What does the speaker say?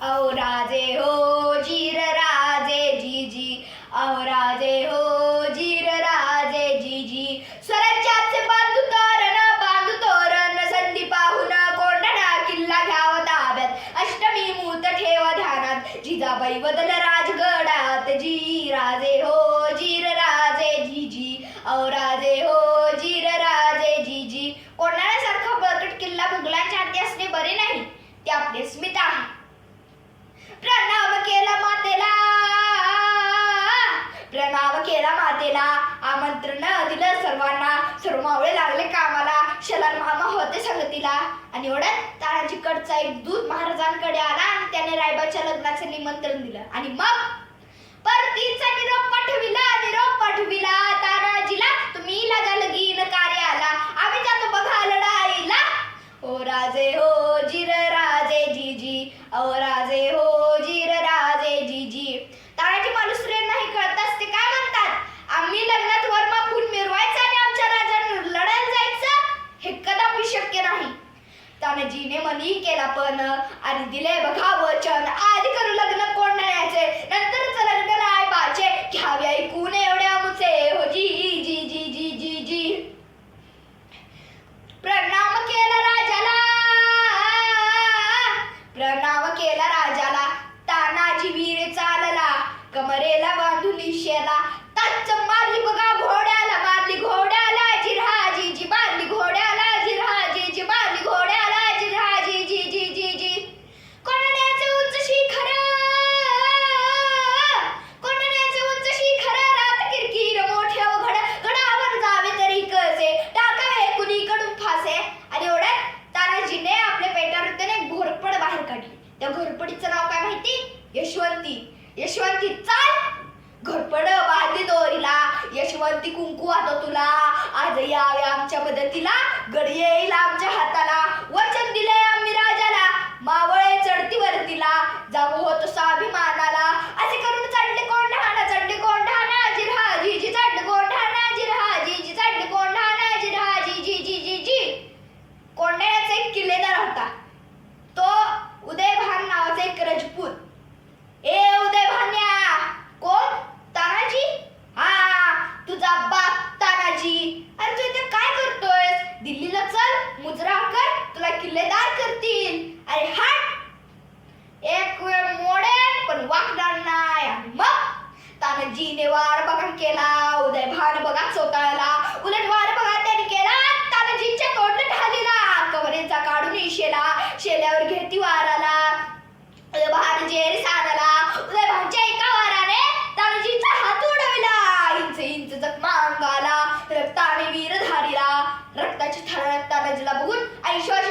अहो राजे हो जीर राजे जी जी अहो राजे हो जीर राजे जी जी स्वराज्याचे बांधू तोरण बांधू तोरण. संधी पाहून कोंढणा किल्ला घ्यावा ताब्यात. अष्टमी मूत ठेवा ध्यानात. जिजाबाई बदल राजगडात. जी राजे हो केला मातेला. आमंत्रण दिलं सर्वांना. सर्व मावळे लागले कामाला. शलान मामा होते संगतीला. आणि एवढ्यात तानाजी कडचा एक दूत महाराजांकडे आला आणि त्याने रायबाच्या लग्नाचं निमंत्रण दिलं. आणि मग परतीचा निरोप पाठविला निरोप पाठविला. तानाजीला तुम्ही लगा लगीन कार्याला. आम्ही जातो बघा लढाईला. ओ राजे हो जिर राजे जी जी ओ राजे हो केला पण आणि दिले बघा वचन. त्या नाव काय माहिती? यशवंती. यशवंती चाल. घडपड बांधे दोरीला. यशवंती कुंकू आता तुला. आज यावे आमच्या मदतीला. गड येईल आमच्या हाताला. जेरी सानाला उदयभानच्या एका वाराने तानाजीचा हात उडविला. इंच इंच जखमा अंगाला रक्ताने वीर धारिला रक्ताची थळा तानाजीला बघून ऐश्वर्य